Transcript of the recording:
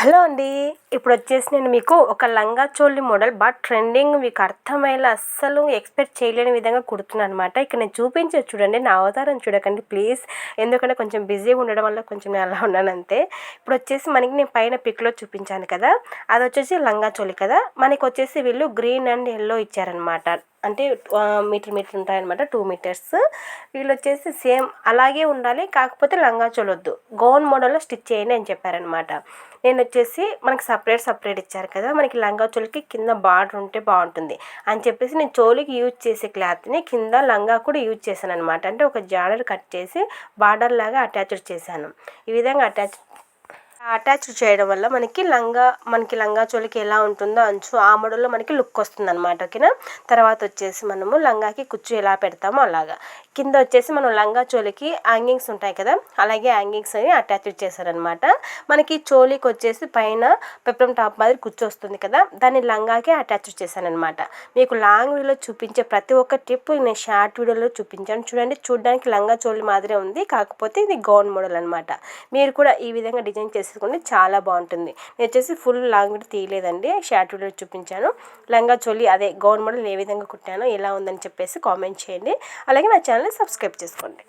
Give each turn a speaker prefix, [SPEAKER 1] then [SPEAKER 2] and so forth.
[SPEAKER 1] Hello అండి ఇప్పుడు వచ్చేసి నేను మీకు ఒక లంగా చోళీ మోడల్ బాగా ట్రెండింగ్ మీకు అర్థమయ్యేలా అస్సలు ఎక్స్పెక్ట్ చేయలేని విధంగా కుడుతున్నాను అనమాట ఇక్కడ నేను చూపించే చూడండి నా అవతారం చూడకండి ప్లీజ్. ఎందుకంటే కొంచెం బిజీగా ఉండడం వల్ల కొంచెం నేను అలా ఉన్నాను అంతే. ఇప్పుడు వచ్చేసి మనకి నేను పైన పిక్లో చూపించాను కదా అది వచ్చేసి లంగా చోళీ కదా. మనకి వచ్చేసి వీళ్ళు గ్రీన్ అండ్ ఎల్లో ఇచ్చారనమాట అంటే మీటర్ మీటర్ ఉంటాయన్నమాట టూ మీటర్స్ వీళ్ళు వచ్చేసి సేమ్ అలాగే ఉండాలి కాకపోతే లంగా చోలొద్దు. గౌన్ మోడల్లో స్టిచ్ చేయండి అని చెప్పారనమాట నేను వచ్చేసి మనకి సపరేట్ సపరేట్ ఇచ్చారు కదా మనకి లంగా చోలికి కింద బార్డర్ ఉంటే బాగుంటుంది అని చెప్పేసి నేను చోలికి యూజ్ చేసే క్లాత్ని కింద లంగా కూడా యూజ్ చేశాను అనమాట అంటే ఒక జాడర్ కట్ చేసి బార్డర్ లాగా అటాచ్డ్ చేశాను. ఈ విధంగా అటాచ్ అటాచ్ చేయడం వల్ల మనకి లంగా మనకి లంగా చోలికి ఎలా ఉంటుందో అంచు ఆ మోడల్లో మనకి లుక్ వస్తుంది అనమాట ఓకేనా? తర్వాత వచ్చేసి మనము లంగాకి కుచ్చు ఎలా పెడతామో అలాగా. కింద వచ్చేసి మనం లంగా చోలికి హ్యాంగింగ్స్ ఉంటాయి కదా అలాగే హ్యాంగింగ్స్ అని అటాచ్ చేశారనమాట మనకి చోలికి వచ్చేసి పైన పెప్పం టాప్ మాదిరి కుచ్చు వస్తుంది కదా దాన్ని లంగాకి అటాచ్ చేశానమాట మీకు లాంగ్ వీడియోలో చూపించే ప్రతి ఒక్క టిప్ నేను షార్ట్ వీడియోలో చూపించాను. చూడండి చూడడానికి లంగా చోలి మాదిరే ఉంది కాకపోతే ఇది గౌన్ మోడల్ అనమాట మీరు కూడా ఈ విధంగా డిజైన్ చేసేసుకోండి చాలా బాగుంటుంది. నేను వచ్చేసి ఫుల్ లాంగ్ కూడా తీయలేదండి. షార్ట్ వీడియో చూపించాను. లంగా చోలి అదే గౌన్ మోడల్ ఏ విధంగా కుట్టానో ఎలా ఉందని చెప్పేసి కామెంట్ చేయండి. అలాగే నా ఛానల్ సబ్స్క్రైబ్ చేసుకోండి.